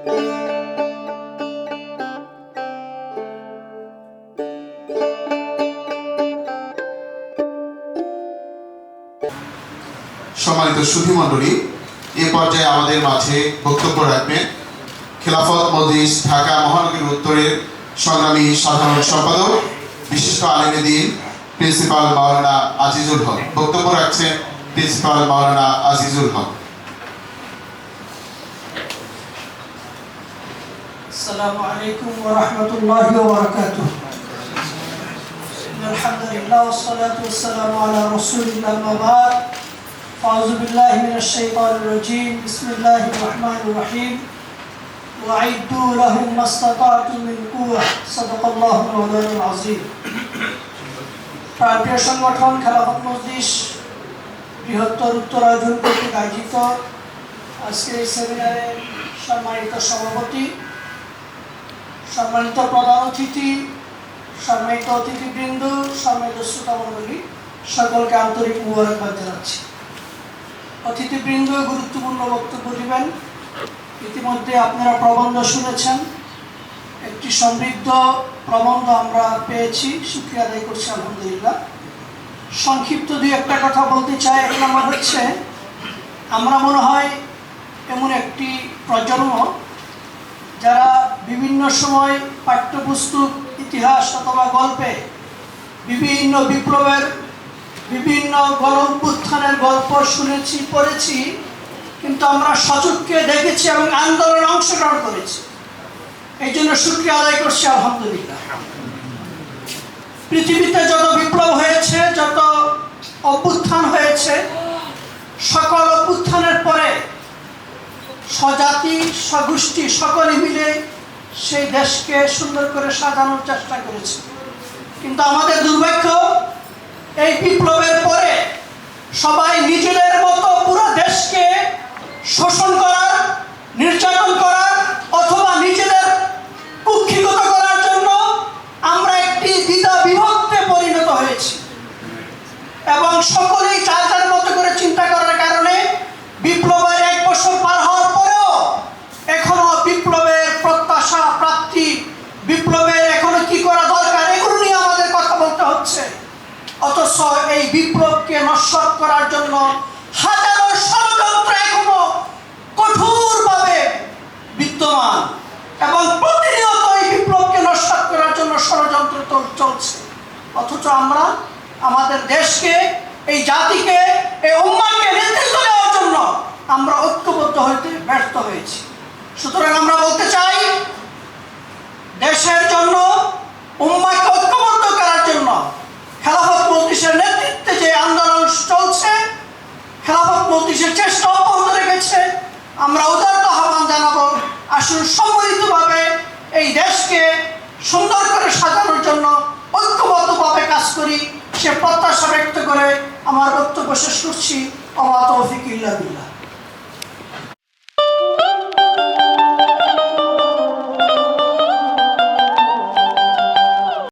সম্মানিত সুধী মণ্ডলী এ পর্যায়ে আমাদের মাঝে বক্তব্য রাখবেন খেলাফত মজলিস ঢাকা মহানগরীর উত্তরের সংগ্রামী সাধারণ সম্পাদক, বিশিষ্ট আলেমে দিন প্রিন্সিপাল মাওলানা আজিজুল হক। বক্তব্য রাখছেন প্রিন্সিপাল মাওলানা আজিজুল হক। السلام عليكم ورحمة الله وبركاته إن الحمد لله والصلاة والسلام على رسول الله أما بعد أعوذ بالله من الشيطان الرجيم بسم الله الرحمن الرحيم وأعدوا لهم ما استطعتم من قوة صدق الله مولانا العظيم প্রান্তীয় সংগঠন খেলাফত মজলিস বৃহত্তর উত্তরাঞ্চল কর্তৃক আয়োজিত আজকের এই সেমিনারের সম্মানিত সভাপতি সম্মানিত প্রধান অতিথি, সম্মানিত অতিথিবৃন্দ, সম্মানিত শ্রোতামণ্ডলী, সকলকে আন্তরিক মুবারকবাদ জানাচ্ছি। অতিথিবৃন্দ, গুরুত্বপূর্ণ বক্তব্য দিবেন। ইতিমধ্যে আপনারা প্রবন্ধ শুনেছেন। একটি সমৃদ্ধ প্রবন্ধ আমরা পেয়েছি। সুক্রিয়া আদায় করছি, আলহামদুলিল্লাহ। সংক্ষিপ্ত দুই একটা কথা বলতে চাই। এক নম্বর হচ্ছে, আমরা মনে হয় এমন একটি প্রজন্ম যারা বিভিন্ন সময় পাঠ্যপুস্তক, ইতিহাস অথবা গল্পে বিভিন্ন বিপ্লবের, বিভিন্ন গণ উত্থানের গল্প শুনেছি, পড়েছি, কিন্তু আমরা সচক্ষে দেখেছি এবং আন্দোলনে অংশগ্রহণ করেছি। এই জন্য শুক্রিয়া আদায় করছি, আলহামদুলিল্লাহ। পৃথিবীতে যত বিপ্লব হয়েছে, যত অভ্যুত্থান হয়েছে, সকল অভ্যুত্থানের পরে স্বজাতি, স্বগোষ্ঠী সকলে মিলে সেই দেশকে সুন্দর করে সাজানোর চেষ্টা করেছে। কিন্তু আমাদের দুর্ভাগ্য, এই বিপ্লবের পরে সবাই নিজেদের মতো পুরো দেশকে শোষণ করার নির্যাতন করার অথবা নিজেদের কুক্ষিগত করার জন্য আমরা একটি দ্বিধা বিভক্তে পরিণত হয়েছি এবং সকলেই যার যার মতো করে চিন্তা করার কারণে বিপ্লবের এক বছর পার হওয়ার পরেও এখনও বিপ্লবের প্রত্যাশা প্রাপ্তি বিপ্লবের এখনও কি করা দরকার এগুলো নিয়ে আমাদের কথা বলতে হচ্ছে অথচ এই বিপ্লবকে করার জন্য হাজারো ষড়যন্ত্র এখনও কঠোরভাবে বিদ্যমান এবং প্রতিনিয়ত এই বিপ্লবকে নস্বাত করার জন্য ষড়যন্ত্র চলছে। অথচ আমরা আমাদের দেশকে, এই জাতিকে, এই উম্মাকে নেতৃত্ব দেওয়ার জন্য আমরা ঐক্যবদ্ধ হইতে ব্যর্থ হয়েছি। সুতরাং আমরা বলতে চাই দেশের জন্য উম্মাকে ঐক্যবদ্ধ করার জন্য খেলাফত মজলিসের নেতৃত্বে যে আন্দোলন চলছে খেলাফত মজলিসের চেষ্টা অব্যাহত রেখেছে আমরা উদারত আহ্বান জানাব আসুন সম্মিলিতভাবে এই দেশকে সুন্দর করে সাজানোর জন্য ঐক্যবদ্ধভাবে কাজ করি, সে প্রত্যাশা ব্যক্ত করে আমার বক্তব্য শেষ করছি। অবাত বিল্লাহ।